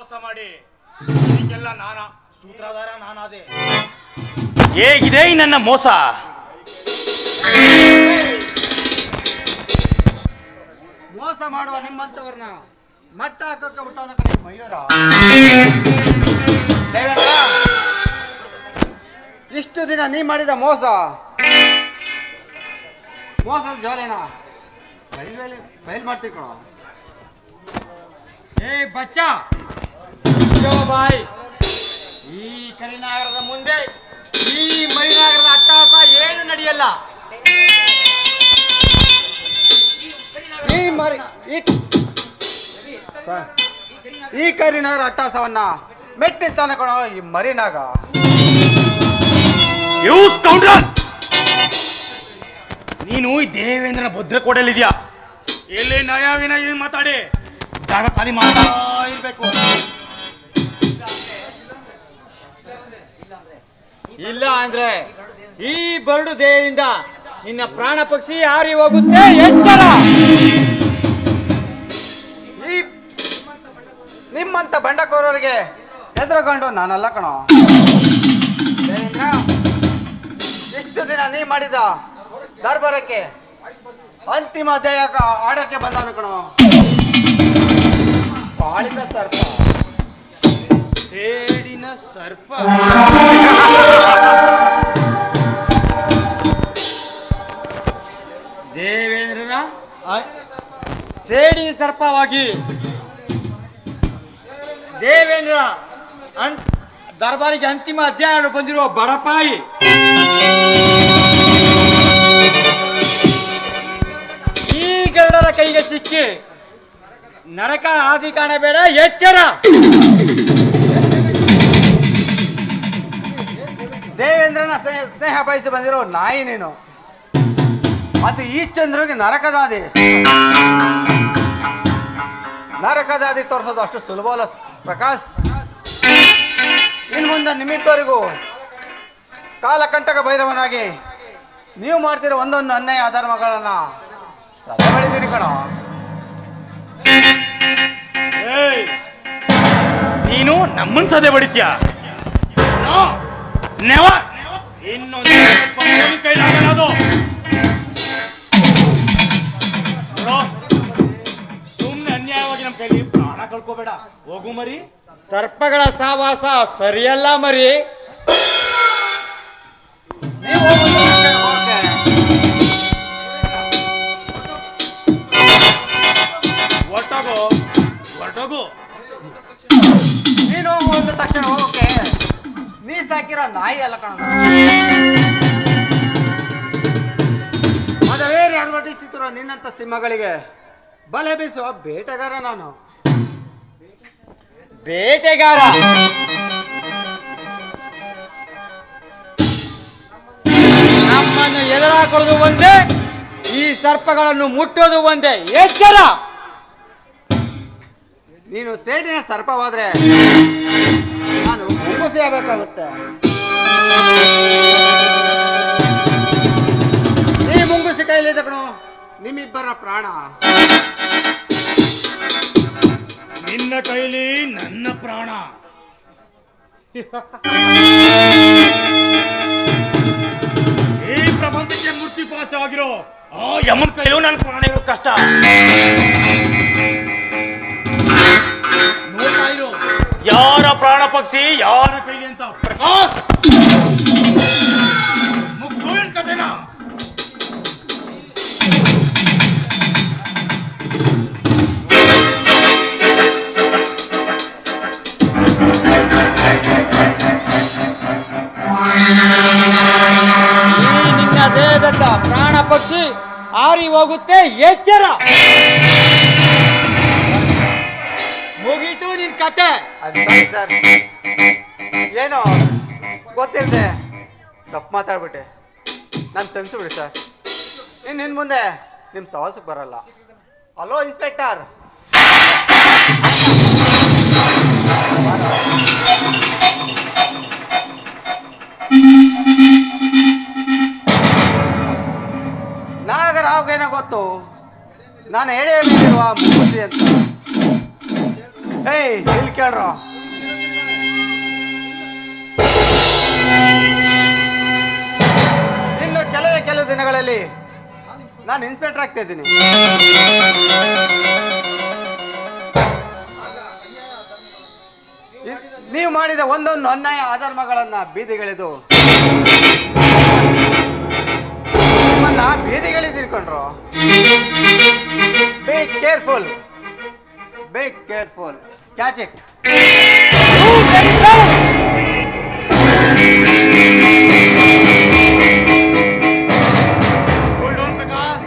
ಮೋಸ ಮಾಡಿ ಇದಕ್ಕೆಲ್ಲ ನಾನ ಸೂತ್ರಧಾರ ನಾನಾದೆ. ಹೇಗಿದೆ ಈ ನನ್ನ ಮೋಸ? ಮೋಸ ಮಾಡುವ ನಿಮ್ಮಂತವ್ರನ್ನ ಮಟ್ಟ ಹಾಕೋಕೆ ಬಿಟ್ಟವನ ಕಡೆ ಮಯೂರ. ದೇವೇಂದ್ರ ಇಷ್ಟು ದಿನ ನೀ ಮಾಡಿದ ಮೋಸ ಮೋಸದ ಜೋರೇನ ಬಯಲ್ ಬೈಲ್ ಬಯಲ್ ಮಾಡ್ತೀವಿ ಕಣ. ಏ ಬಚ್ಚ! ಜೋ ಬಾಯ್. ಈ ಕರಿನಾಗರದ ಮುಂದೆ, ಈ ಮರಿನಾಗರದ ಅಟ್ಟಹಾಸ ಏನು ನಡೆಯಲ್ಲ. ಈ ಮರಿ, ಈ ಕರಿನಾಗರ ಅಟ್ಟಾಸವನ್ನ ಮೆಟ್ಟಿಸ್ತಾನೆ ಈ ಮರಿನಾಗ. ಯೂಸ್ ಕೌಂಟರ್ ನೀನು ಈ ದೇವೇಂದ್ರನ ಭದ್ರಕೋಟೆಯಲ್ಲಿದ್ಯಾ ಎಲ್ಲಿ ನಯ ವಿನಯ ಮಾತಾಡಿ? ಜಾಗ ಖಾಲಿ ಮಾಡ್ತಾ ಇರ್ಬೇಕು. ಇಲ್ಲ ಅಂದ್ರೆ ಈ ಬರಡು ದೇಹದಿಂದ. ನಿನ್ನ ಪ್ರಾಣ ಪಕ್ಷಿ ಹಾರಿ ಹೋಗುತ್ತೆ ಎಚ್ಚರ. ಈ ನಿಮ್ಮಂತ ಬಂಡಕೋರರಿಗೆ ಎದುರುಗೊಂಡು ನಾನಲ್ಲ ಕಣೋ. ದೇವೇಂದ್ರ ಇಷ್ಟು ದಿನ ನೀ ಮಾಡಿದ ದರ್ಬಾರಕ್ಕೆ ಅಂತಿಮ ದೇಹ ಆಡಕ್ಕೆ ಬಂದ ಕಣೋ. ಬಾಳಿದ ಸರ್ಪ. ಸೇಡಿನ ಸರ್ಪ. ದೇವೇಂದ್ರನ ಸೇಡಿ ಸರ್ಪವಾಗಿ. ದೇವೇಂದ್ರ ಅಂತ ದರ್ಬಾರಿಗೆ ಅಂತಿಮ ಅಧ್ಯಯನ ಬಂದಿರುವ ಬಡಪಾಯಿ. ಈ ಗರುಡರ ಕೈಗೆ ಸಿಕ್ಕಿ ನರಕ ಆದಿ ಕಾಣಬೇಡ, ಎಚ್ಚರ. ದೇವೇಂದ್ರನ ಸ್ನೇಹ ಸ್ನೇಹ ಬಯಸಿ ಬಂದಿರೋ ನಾಯಿ ನೀನು. ಅದು ಈ ಚಂದ್ರಿಗೆ ನರಕದಾದಿ. ನರಕದಾದಿ ತೋರಿಸೋದು ಅಷ್ಟು ಸುಲಭ ಅಲ್ಲ, ಪ್ರಕಾಶ್. ಇನ್ನು ಮುಂದೆ ನಿಮ್ಮಿಬ್ಬರಿಗೂ ಕಾಲಕಂಟಕ ಭೈರವನಾಗಿ ನೀವು ಮಾಡ್ತಿರೋ ಒಂದೊಂದು ಅನ್ಯಾಯ ಅಧರ್ಮಗಳನ್ನ ಸದೆ ಕಣ. ನೀನು ನಮ್ಮನ್ನು ಸದೆ ಬಡಿತ್ಯಾ ನೆವರ್ ಇನ್ನೊಂದು ಕೈಲಾಗಲ್ಲ ಅದು ಸುಮ್ನೆ ಅನ್ಯಾಯವಾಗಿ ನಮ್ಮ ಕೈಲಿ ಪ್ರಾಣ ಕಳ್ಕೋಬೇಡ. ಹೋಗು ಮರಿ. ಸರ್ಪಗಳ ಸಾವಾಸ ಸರಿಯಲ್ಲ ಮರಿ. ನೀವು. ಹೊರಟೋಗು. ಹೊರಟೋಗು. ನೀನು ಹೋಗು ತಕ್ಷಣ ಹೋಗೋಕೆ ನೀ ಸಾಕಿರೋ ನಾಯಿ ಅಲ್ಲ ಕಣ ಮದವೇರಿ ಅಡ್ವರ್ಟೈಸಿದ್ರು ನಿನ್ನಂತ ಸಿಂಹಗಳಿಗೆ? ಬಲೆ ಬೀಸುವ ಬೇಟೆಗಾರ ನಾನು. ಬೇಟೆಗಾರ? ನಮ್ಮನ್ನು ಎದುರಾಕೊಳ್ಳೋದು ಒಂದೇ, ಈ ಸರ್ಪಗಳನ್ನು ಮುಟ್ಟೋದು ಒಂದೇ. ಎಚ್ಚರ! ನೀನು ಸೇಡಿನ ಸರ್ಪವಾದ್ರೆ ನಾನು ಆಗ್ಬೇಕಾಗುತ್ತೆ. ಈ ಮುಂಗುಸಿ ಕೈಲಿ ಕಣೋ, ನಿಮ್ಮಿಬ್ಬರ ಪ್ರಾಣ. ನಿನ್ನ ಕೈಲಿ ನನ್ನ ಪ್ರಾಣ. ಈ ಪ್ರಪಂಚಕ್ಕೆ ಮೂರ್ತಿ ಪಾಸ ಆಗಿರೋ ಆ ಯಮನ್ ಕೈಲೂ ನನ್ನ ಪ್ರಾಣ ಇರೋದು ಕಷ್ಟ. ಯಾರ ಪ್ರಾಣ ಪಕ್ಷಿ ಯಾರ ಕೈಲಿ ಅಂತ ಪ್ರಕಾಶ್? ನಿನ್ನ ದೇಹದ ಪ್ರಾಣ ಪಕ್ಷಿ ಆರಿ ಹೋಗುತ್ತೆ ಎಚ್ಚರ. ಕತೆ? ಸರ್ ಏನೋ ಗೊತ್ತಿಲ್ಲದೆ ತಪ್ಪು ಮಾತಾಡ್ಬಿಟ್ಟೆ. ನಾನು ಸೆನ್ಸು ಬಿಡಿ ಸರ್ ಇನ್ನು ಇನ್ನು ಮುಂದೆ ನಿಮ್ಮ ಸವಾಸಕ್ಕೆ ಬರಲ್ಲ. ಹಲೋ ಇನ್ಸ್ಪೆಕ್ಟರ್ ನಾಗರಾವ್ಗೇನೋ ಗೊತ್ತು. ನಾನು ಹೇಳಿ ಹೇಳಿರುವ ಮೂಸಿ ಅಂತ. ಕೇಳ್ರೋ ಇನ್ನು ಕೆಲವೇ ಕೆಲವು ದಿನಗಳಲ್ಲಿ ನಾನು ಇನ್ಸ್ಪೆಕ್ಟರ್ ಆಗ್ತಾ ಇದ್ದೀನಿ. ನೀವು ಮಾಡಿದ ಒಂದೊಂದು ಅನ್ಯಾಯ ಅಧರ್ಮಗಳನ್ನ ಬೀದಿಗಳಿದು ನಿಮ್ಮನ್ನ ಬೀದಿಗಳಿದ್ದೀರ್ಕೊಂಡ್ರು be careful be careful catch go. Hold on, Prakash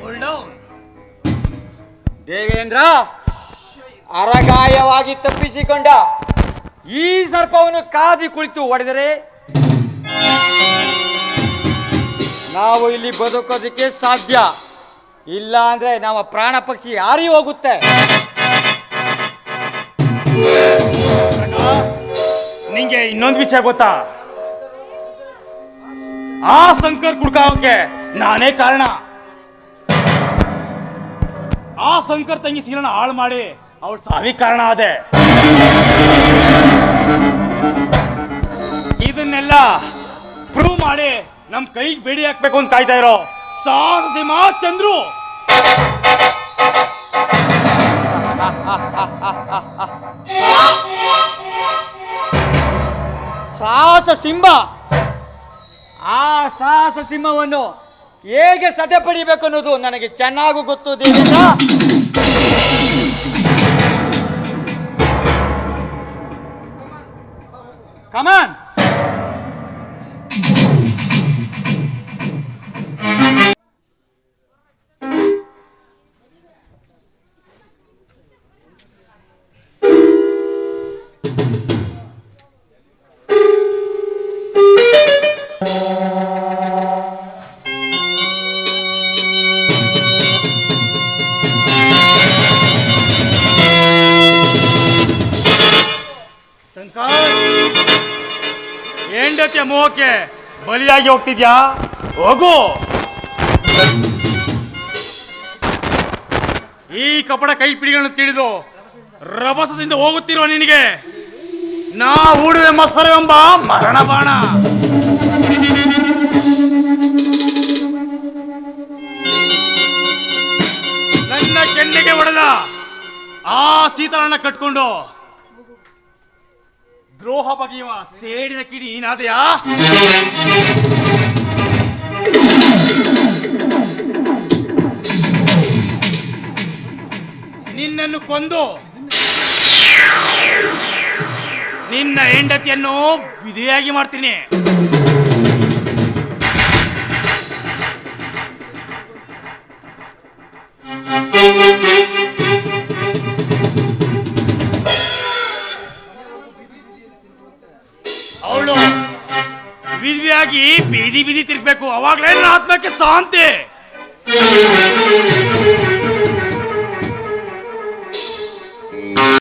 Hold down. Devendra ಅರಗಾಯವಾಗಿ ತಪ್ಪಿಸಿಕೊಂಡ ಈ ಸರ್ಪವನ್ನು ಕಾದಿ ಕುಳಿತು ಹೊಡೆದರೆ ನಾವು ಇಲ್ಲಿ ಬದುಕೋದಕ್ಕೆ ಸಾಧ್ಯ ಇಲ್ಲ ಅಂದ್ರೆ ನಮ್ಮ ಪ್ರಾಣ ಪಕ್ಷಿ ಹಾರಿ ಹೋಗುತ್ತೆ ನಿಂಗೆ ಇನ್ನೊಂದು ವಿಷಯ ಗೊತ್ತಾ? ಆ ಶಂಕರ್ ಕುಡ್ಕಾವಕ್ಕೆ ನಾನೇ ಕಾರಣ. ಆ ಶಂಕರ್ ತಂಗಿ ಸೀಲನ ಹಾಳು ಮಾಡಿ ಅವ್ರ ಸಾವಿ ಕಾರಣ ಆದೆ. ಇದನ್ನೆಲ್ಲ ಪ್ರೂವ್ ಮಾಡಿ ನಮ್ ಕೈಗೆ ಬೇಡಿ ಹಾಕ್ಬೇಕು ಅಂತ ಕಾಯ್ತಾ ಇರೋ ಸಾಹಸಿಮಾ ಸಿಂಹ ಚಂದ್ರು. ಸಾಹಸ ಸಿಂಹ. ಆ ಸಾಹಸ ಸಿಂಹವನ್ನು ಹೇಗೆ ಸದೆ ಪಡಿಬೇಕು ಅನ್ನೋದು ನನಗೆ ಚೆನ್ನಾಗೂ ಗೊತ್ತು ದೇವೇಂದ್ರ. ಕಮಾನ್ ಹೆಂಡತಿಯ ಮೋಹಕ್ಕೆ ಬಲಿಯಾಗಿ ಹೋಗ್ತಿದ್ಯಾ? ಹೋಗು. ಈ ಕಪಡ ಕೈಪಿಡಿಗಳನ್ನು ತಿಳಿದು ರಭಸದಿಂದ ಹೋಗುತ್ತಿರುವ ನಿನಗೆ ನಾ ಹೂಡುವೆ ಮತ್ಸರ ಎಂಬ ಮರಣ ಬಾಣ ನನ್ನ ಕೆನ್ನೆಗೆ ಹೊಡೆದ ಆ ಸೀತಾರಣ್ಣ ಕಟ್ಕೊಂಡು ದ್ರೋಹ ಬಗೆಯುವ ಸೇಡಿನ ಕಿಡಿ ನೀನಾದೆಯಾ ನಿನ್ನನ್ನು ಕೊಂದು ನಿನ್ನ ಹೆಂಡತಿಯನ್ನು ವಿಧಿಯಾಗಿ ಮಾಡ್ತೀನಿ. ವಿಧಿಯಾಗಿ ಬೀದಿ ಬೀದಿ ತಿರ್ಗ್ಬೇಕು. ಅವಾಗ್ಲೇ ಆತ್ಮಕ್ಕೆ ಶಾಂತಿ?